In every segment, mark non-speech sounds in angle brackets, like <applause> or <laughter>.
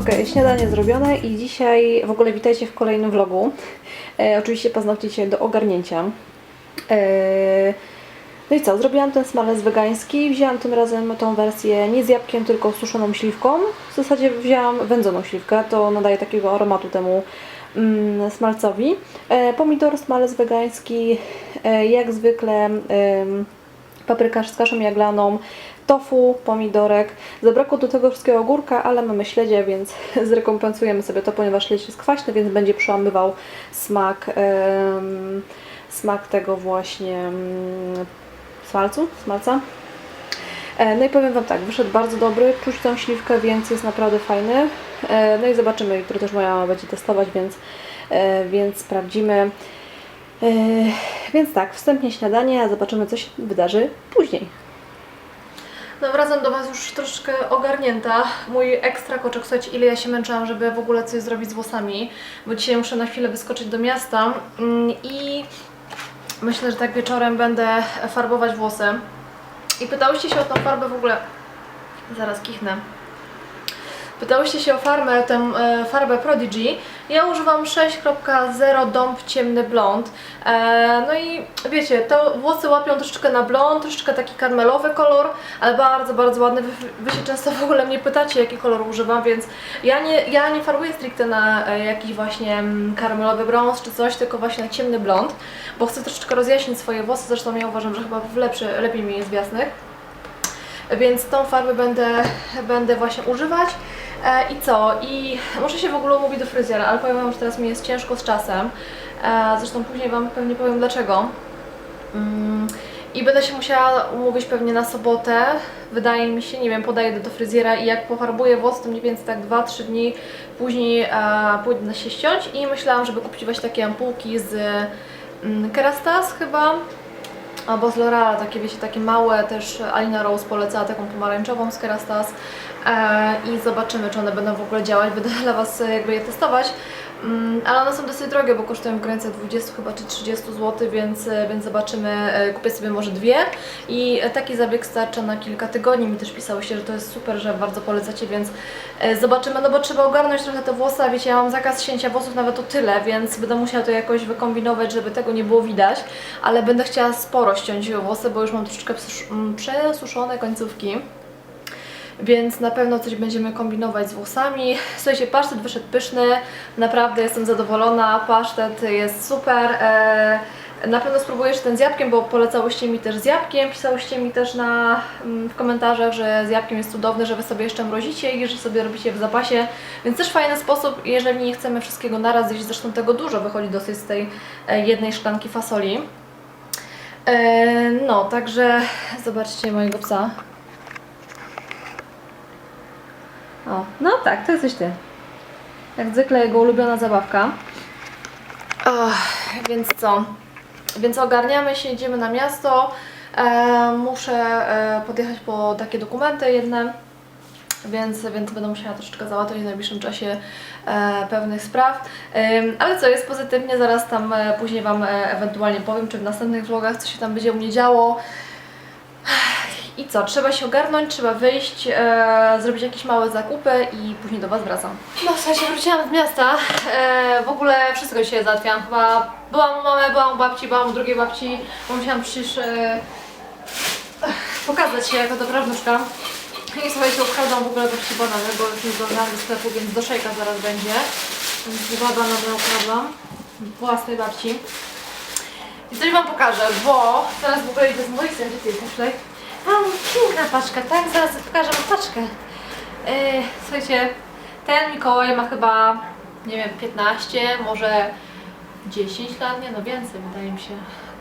Okej, śniadanie zrobione i dzisiaj w ogóle witajcie w kolejnym vlogu. E, oczywiście paznokcie dzisiaj do ogarnięcia. E, no i co, zrobiłam ten smalec wegański. Wzięłam tym razem tą wersję nie z jabłkiem, tylko suszoną śliwką. W zasadzie wzięłam wędzoną śliwkę, to nadaje takiego aromatu temu mm, smalcowi. E, pomidor, smalec wegański, e, jak zwykle em, paprykarz z kaszą jaglaną, tofu, pomidorek. Zabrakło do tego wszystkiego ogórka, ale mamy śledzie, więc <laughs> zrekompensujemy sobie to, ponieważ śledź jest kwaśny, więc będzie przełamywał smak, smak tego właśnie em, smalcu, smalca. E, No i powiem Wam tak, wyszedł bardzo dobry, czuć tą śliwkę, więc jest naprawdę fajny. E, No i zobaczymy, jutro też moja mama będzie testować, więc, e, więc sprawdzimy. Więc tak, wstępnie śniadanie, a zobaczymy co się wydarzy później. No wracam do Was już troszeczkę ogarnięta. Mój ekstra koczek, słuchajcie, ile ja się męczyłam, żeby w ogóle coś zrobić z włosami, bo dzisiaj muszę na chwilę wyskoczyć do miasta mm, i myślę, że tak wieczorem będę farbować włosy. I pytałyście się o tą farbę w ogóle... Zaraz kichnę. Pytałyście się o farbę, tę e, farbę Prodigy. Ja używam 6.0 Dąb Ciemny Blond. E, no i wiecie, to włosy łapią troszeczkę na blond, troszeczkę taki karmelowy kolor, ale bardzo, bardzo ładny. Wy, wy się często w ogóle mnie pytacie, jaki kolor używam, więc ja nie, ja nie farbuję stricte na e, jakiś właśnie mm, karmelowy brąz czy coś, tylko właśnie na ciemny blond, bo chcę troszeczkę rozjaśnić swoje włosy, zresztą ja uważam, że chyba w lepszy, lepiej mi jest w jasnych. Więc tą farbę będę, będę właśnie używać. E, I co? I muszę się w ogóle umówić do fryzjera, ale powiem Wam, że teraz mi jest ciężko z czasem. E, zresztą później Wam pewnie powiem dlaczego. Mm, I będę się musiała umówić pewnie na sobotę. Wydaje mi się, nie wiem, podaję do fryzjera i jak pofarbuję włos, to mniej więcej tak 2-3 dni później e, pójdę się ściąć. I myślałam, żeby kupić właśnie takie ampułki z mm, Kerastas chyba. Albo z L'Oreal, takie wiecie, takie małe, też Alina Rose polecała taką pomarańczową z Kerastas e, i zobaczymy, czy one będą w ogóle działać, będę <laughs> dla Was e, jakby je testować. Mm, ale one są dosyć drogie, bo kosztują w granicach 20 chyba czy 30 zł, więc, e, więc zobaczymy, e, kupię sobie może dwie i e, taki zabieg starcza na kilka tygodni. Mi też pisałyście, że to jest super, że bardzo polecacie, więc zobaczymy, no bo trzeba ogarnąć trochę te włosy, a wiecie, ja mam zakaz cięcia włosów nawet o tyle, więc będę musiała to jakoś wykombinować, żeby tego nie było widać, ale będę chciała sporo ściąć włosy, bo już mam troszeczkę przesus- przesuszone końcówki. Więc na pewno coś będziemy kombinować z włosami. Słuchajcie, pasztet wyszedł pyszny, naprawdę jestem zadowolona, pasztet jest super. E, na pewno spróbuję jeszcze ten z jabłkiem, bo polecałyście mi też z jabłkiem, pisałyście mi też na, mm, w komentarzach, że z jabłkiem jest cudowny, że Wy sobie jeszcze mrozicie i że sobie robicie w zapasie, więc też fajny sposób, jeżeli nie chcemy wszystkiego naraz zjeść, zresztą tego dużo wychodzi dosyć z tej e, jednej szklanki fasoli. E, no, także zobaczcie mojego psa. O, no tak, to jesteś Ty. Jak zwykle jego ulubiona zabawka. Więc co? Więc ogarniamy się, idziemy na miasto. E, muszę e, podjechać po takie dokumenty jedne, więc, więc będę musiała troszeczkę załatwić w najbliższym czasie e, pewnych spraw. Ym, ale co, jest pozytywnie, zaraz tam e, później Wam e, ewentualnie powiem, czy w następnych vlogach, co się tam będzie u mnie działo. I co, trzeba się ogarnąć, trzeba wyjść, e, zrobić jakieś małe zakupy i później do Was wracam. No słuchajcie, wróciłam z miasta, e, w ogóle wszystko dzisiaj załatwiałam, chyba byłam u mamy, byłam u babci, byłam u drugiej babci, bo musiałam przecież e, pokazać się jako dobra wnuczka. I słuchajcie, obchodzą w ogóle gości banany, bo już nie zdążyłam do sklepu, więc do szejka zaraz będzie. Więc dwa banany ukradłam własnej babci. I coś Wam pokażę, bo teraz w ogóle idę z moich gdzie ty tutaj? Mam piękna paczka, tak? Zaraz pokażę Wam paczkę. Yy, słuchajcie, ten Mikołaj ma chyba, nie wiem, 15, może 10 lat, nie no więcej wydaje mi się.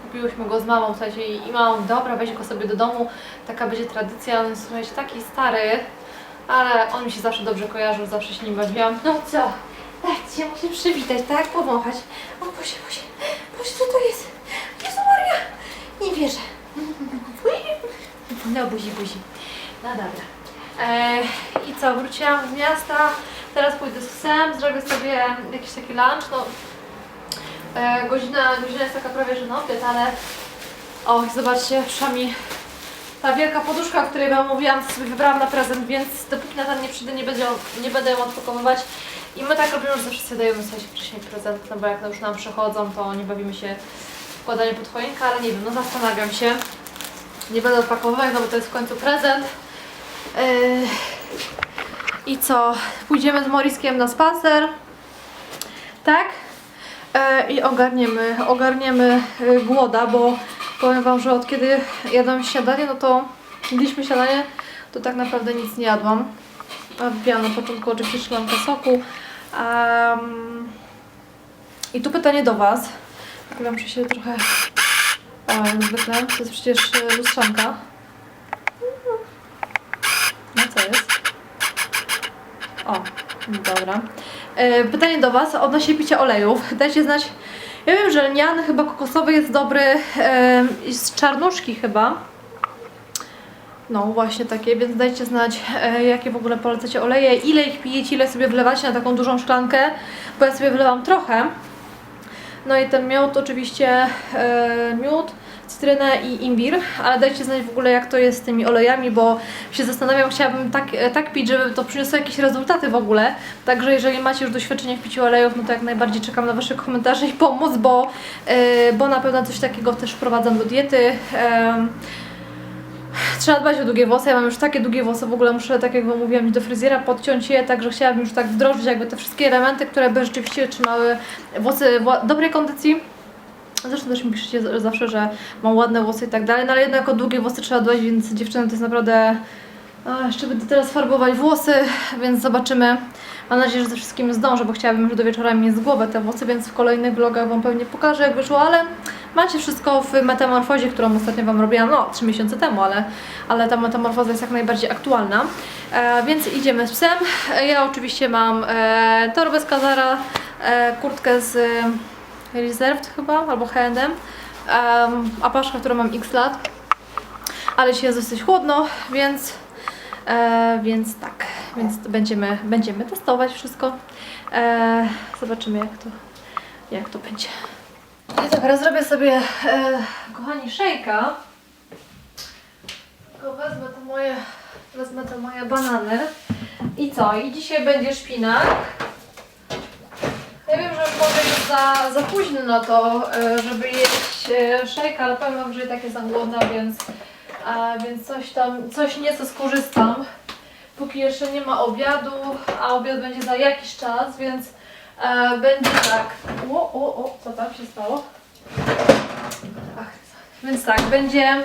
Kupiłyśmy go z mamą, słuchajcie, i, i dobra, weź go sobie do domu, taka będzie tradycja, on jest, słuchajcie, taki stary, ale on mi się zawsze dobrze kojarzył, zawsze się nim bawiłam. No co? Mu się przywitać, tak? Powąchać. O Boże, Boże, Boże, co to jest? Jezu Maria! Nie wierzę. No buzi, buzi. No dobra. E, I co, wróciłam z miasta, teraz pójdę z psem, zrobię sobie jakiś taki lunch, no e, godzina, godzina jest taka prawie, że obiad, ale o, zobaczcie, wszami ta wielka poduszka, o której Wam mówiłam, sobie wybrałam na prezent, więc dopóki na ten nie przyjdę, nie, będzie, nie będę ją odpakowywać. I my tak robimy, że zawsze sobie dajemy sobie wcześniej prezent, no bo jak już nam przychodzą, to nie bawimy się wkładanie pod choinkę, ale nie wiem, no zastanawiam się. Nie będę odpakowywać, no bo to jest w końcu prezent. Yy, I co? Pójdziemy z Moriskiem na spacer. Tak? E, I ogarniemy, ogarniemy y, głoda, bo powiem Wam, że od kiedy jadłam śniadanie, no to jedliśmy śniadanie, to tak naprawdę nic nie jadłam. A Wypiłam na początku oczywiście szklankę soku. Um, I tu pytanie do Was. Ja muszę się trochę... O, jak zwykle, to jest przecież e, lustrzanka. No co jest? O, dobra. E, Pytanie do Was odnośnie picia olejów. <laughs> Dajcie znać. Ja wiem, że lniany chyba kokosowy jest dobry e, z czarnuszki chyba. No właśnie takie, więc dajcie znać e, jakie w ogóle polecacie oleje, ile ich pijecie, ile sobie wlewacie na taką dużą szklankę, bo ja sobie wlewam trochę. No i ten miód oczywiście e, miód, cytrynę i imbir, ale dajcie znać w ogóle jak to jest z tymi olejami, bo się zastanawiam, chciałabym tak, e, tak pić, żeby to przyniosło jakieś rezultaty w ogóle. Także jeżeli macie już doświadczenie w piciu olejów, no to jak najbardziej czekam na Wasze komentarze i pomoc, bo, e, bo na pewno coś takiego też wprowadzam do diety. Trzeba dbać o długie włosy. Ja mam już takie długie włosy, w ogóle muszę, tak jak Wam mówiłam, iść do fryzjera, podciąć je, także chciałabym już tak wdrożyć jakby te wszystkie elementy, które by rzeczywiście trzymały włosy w dobrej kondycji. Zresztą też mi piszecie zawsze, że mam ładne włosy i tak dalej, no ale jednak o długie włosy trzeba dbać, więc dziewczyny to jest naprawdę... A, jeszcze będę teraz farbować włosy, więc zobaczymy. Mam nadzieję, że ze wszystkim zdążę, bo chciałabym już do wieczora mieć z głowy te włosy, więc w kolejnych vlogach Wam pewnie pokażę jak wyszło, ale macie wszystko w metamorfozie, którą ostatnio Wam robiłam, no 3 miesiące temu, ale, ale ta metamorfoza jest jak najbardziej aktualna. E, więc idziemy z psem. E, Ja oczywiście mam e, torbę z Kazara, e, kurtkę z Reserved chyba, albo H&M, um, apaszkę, którą mam x lat, ale dzisiaj jest dosyć chłodno, więc E, więc tak, więc będziemy, będziemy testować wszystko. E, zobaczymy jak to, jak to będzie. I dobra, zrobię sobie, e, kochani, szejka. Tylko wezmę te moje, wezmę te moje banany. I co? I dzisiaj będzie szpinak. Ja wiem, że może jest za, za późno na to, e, żeby jeść e, szejka, ale powiem wam, że i tak jestem głodna, więc a więc coś tam, coś nieco skorzystam. Póki jeszcze nie ma obiadu, a obiad będzie za jakiś czas, więc e, będzie tak. O, o, o, co tam się stało? Ach, więc tak, będzie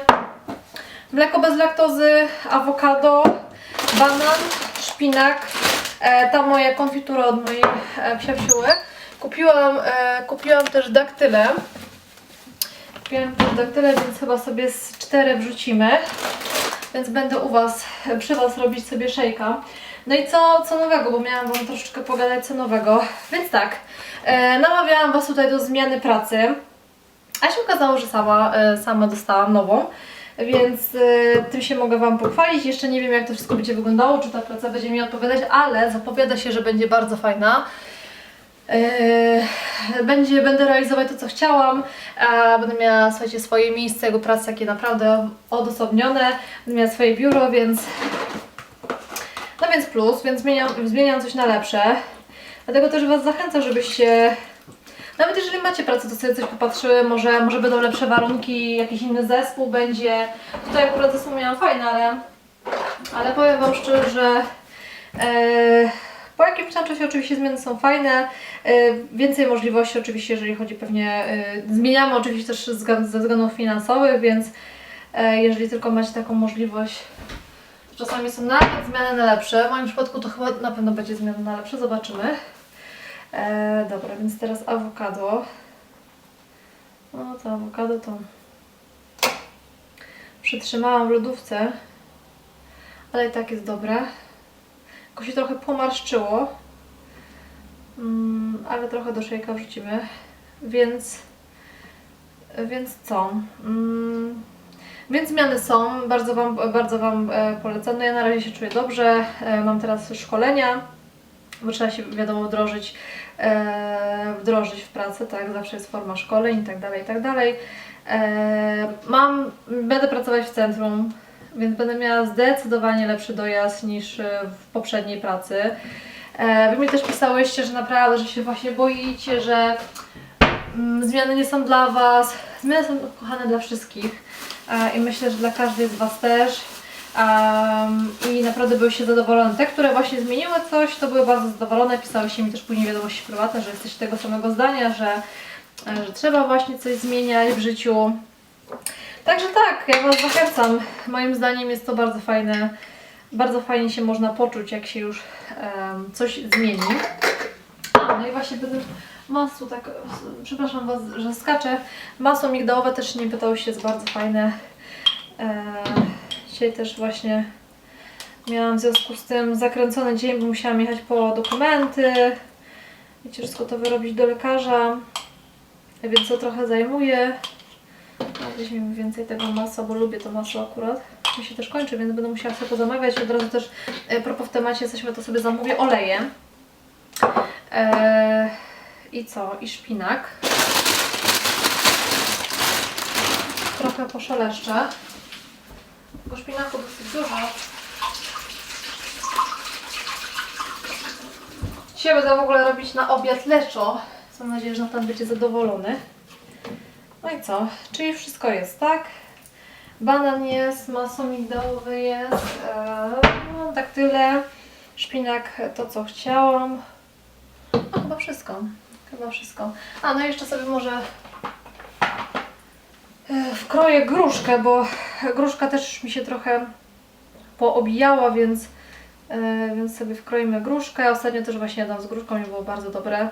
mleko bez laktozy, awokado, banan, szpinak, e, ta moja konfitura od mojej e, psiapsiuły. Kupiłam, e, kupiłam też daktylę. Kupiłam też daktylę, więc chyba sobie z cztery wrzucimy. Więc będę u Was, przy Was robić sobie szejka. No i co, co nowego, bo miałam Wam troszeczkę pogadać co nowego. Więc tak, e, namawiałam Was tutaj do zmiany pracy. A się okazało, że sama, e, sama dostałam nową. Więc e, tym się mogę Wam pochwalić. Jeszcze nie wiem, jak to wszystko będzie wyglądało, czy ta praca będzie mi odpowiadać, ale zapowiada się, że będzie bardzo fajna. Yy, będzie, będę realizować to, co chciałam. Będę miała, słuchajcie, swoje miejsce jego pracy, takie naprawdę odosobnione. Będę miała swoje biuro, więc. No więc plus, więc zmieniam, zmieniam coś na lepsze. Dlatego też Was zachęcam, żebyście. Nawet jeżeli macie pracę, to sobie coś popatrzyły, może, może będą lepsze warunki, jakiś inny zespół będzie. Tutaj akurat zespół miałam fajny, ale, ale powiem Wam szczerze, że e, po jakimś tam czasie oczywiście zmiany są fajne, e, więcej możliwości oczywiście, jeżeli chodzi pewnie, e, zmieniamy oczywiście też ze względów finansowych, więc e, jeżeli tylko macie taką możliwość, czasami są nawet zmiany na lepsze, w moim przypadku to chyba na pewno będzie zmiana na lepsze, zobaczymy. E, dobra, więc teraz awokado. No to awokado to przytrzymałam w lodówce, ale i tak jest dobre. Tylko się trochę pomarszczyło, mm, ale trochę do szejka wrzucimy, więc więc co? Mm, więc zmiany są, bardzo Wam, bardzo wam e, polecam. No ja na razie się czuję dobrze, e, mam teraz szkolenia, bo trzeba się wiadomo wdrożyć, e, wdrożyć w pracę, tak, zawsze jest forma szkoleń i tak dalej, i tak dalej. Mam, będę pracować w centrum, więc będę miała zdecydowanie lepszy dojazd niż e, w poprzedniej pracy. E, Wy mi też pisałyście, że naprawdę, że się właśnie boicie, że mm, zmiany nie są dla Was. Zmiany są kochane dla wszystkich e, i myślę, że dla każdej z Was też. Um, I naprawdę byłyście zadowolone. Te, które właśnie zmieniły coś, to były bardzo zadowolone. Pisałyście mi też później wiadomości prywatne, że jesteście tego samego zdania, że, że trzeba właśnie coś zmieniać w życiu. Także tak, ja Was zachęcam. Moim zdaniem jest to bardzo fajne. Bardzo fajnie się można poczuć, jak się już em, coś zmieni. A, no i właśnie będę masło tak, przepraszam Was, że skaczę. Masło migdałowe też nie pytałyście, jest bardzo fajne. E, dzisiaj też właśnie miałam w związku z tym zakręcony dzień, bo musiałam jechać po dokumenty. Wiecie, wszystko to wyrobić do lekarza, więc to trochę zajmuje. Weźmiemy więcej tego masła, bo lubię to masło akurat. Mi się też kończy, więc będę musiała sobie pozamawiać. Od razu też e, propos w temacie jesteśmy, to sobie zamówię oleje. E, I co? I szpinak. Trochę poszeleszczę. Tego szpinaku dosyć dużo. Dzisiaj będę w ogóle robić na obiad leczo. Mam nadzieję, że Natan będzie zadowolony. No i co? Czyli wszystko jest, tak? Banan jest, masło migdałowe jest, e, no tak tyle. Szpinak to co chciałam. No chyba wszystko. Chyba wszystko. A no jeszcze sobie może e, wkroję gruszkę, bo gruszka też mi się trochę poobijała, więc, e, więc sobie wkroimy gruszkę. Ostatnio też właśnie jadłam z gruszką i było bardzo dobre.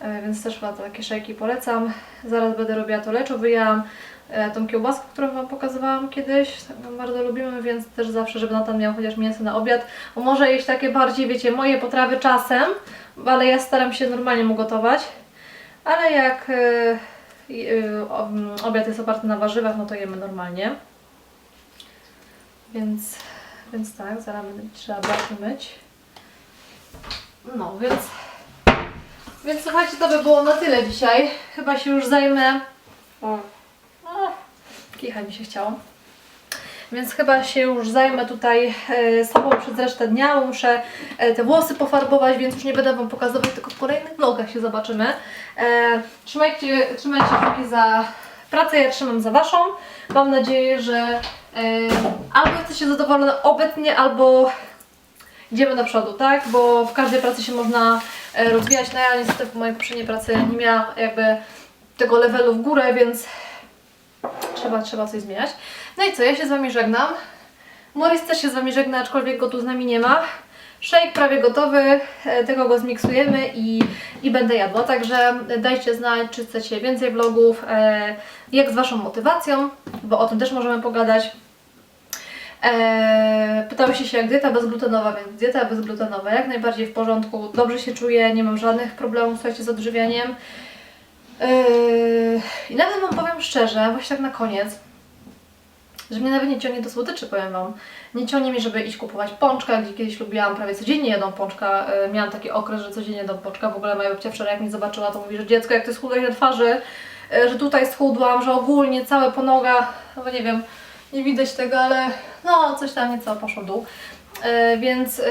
E, więc też chyba takie szejki polecam. Zaraz będę robiła to leczo. Wyjęłam e, tą kiełbaskę, którą Wam pokazywałam kiedyś. Taką bardzo lubimy, więc też zawsze, żeby Natan miał chociaż mięso na obiad. Bo może jeść takie bardziej, wiecie, moje potrawy czasem, ale ja staram się normalnie mu gotować. Ale jak e, obiad jest oparty na warzywach, no to jemy normalnie. Więc, więc tak, zaraz będę trzeba barki myć. No, więc więc słuchajcie, to by było na tyle dzisiaj. Chyba się już zajmę. O, o kicha mi się chciało. Więc chyba się już zajmę tutaj e, sobą przez resztę dnia. Muszę e, te włosy pofarbować, więc już nie będę Wam pokazywać, tylko w kolejnych vlogach się zobaczymy. E, trzymajcie, trzymajcie kciuki za pracę, ja trzymam za Waszą. Mam nadzieję, że e, albo jesteście zadowolone obecnie, albo idziemy do przodu, tak? Bo w każdej pracy się można rozwijać. No ja niestety w mojej poprzedniej pracy nie miałam jakby tego levelu w górę, więc trzeba, trzeba coś zmieniać. No i co, ja się z Wami żegnam. Morris też się z Wami żegna, aczkolwiek go tu z nami nie ma. Shake prawie gotowy, e, tego go zmiksujemy i, i będę jadła. Także dajcie znać, czy chcecie więcej vlogów, e, jak z Waszą motywacją, bo o tym też możemy pogadać. Eee, pytałyście się jak dieta bezglutenowa, więc dieta bezglutenowa jak najbardziej w porządku, dobrze się czuję, nie mam żadnych problemów słuchajcie, z odżywianiem. Eee, I nawet Wam powiem szczerze, właśnie tak na koniec, że mnie nawet nie ciągnie do słodyczy, powiem Wam. Nie ciągnie mi, żeby iść kupować pączka, gdzie kiedyś lubiłam prawie codziennie jedą pączka. Eee, miałam taki okres, że codziennie jedą pączka. W ogóle moja babcia wczoraj jak mnie zobaczyła, to mówi, że dziecko jak Ty schudłeś na twarzy, e, że tutaj schudłam, że ogólnie całe po nogach, no nie wiem, nie widać tego, ale no coś tam nieco poszło dół. E, więc, e,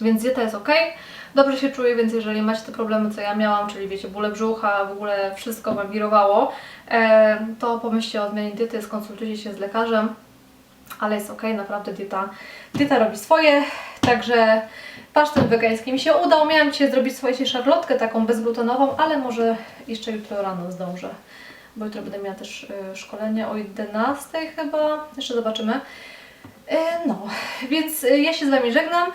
więc dieta jest ok. Dobrze się czuję, więc jeżeli macie te problemy, co ja miałam, czyli wiecie, bóle brzucha, w ogóle wszystko wam wirowało, e, to pomyślcie o zmianie diety, skonsultujcie się z lekarzem, ale jest ok, naprawdę dieta, dieta robi swoje, także pasztet wegański mi się udał. Miałam dzisiaj zrobić słuchajcie szarlotkę taką bezglutenową, ale może jeszcze jutro rano zdążę bo jutro będę miała też y, szkolenie o 11 chyba, jeszcze zobaczymy. Y, No, więc y, ja się z Wami żegnam.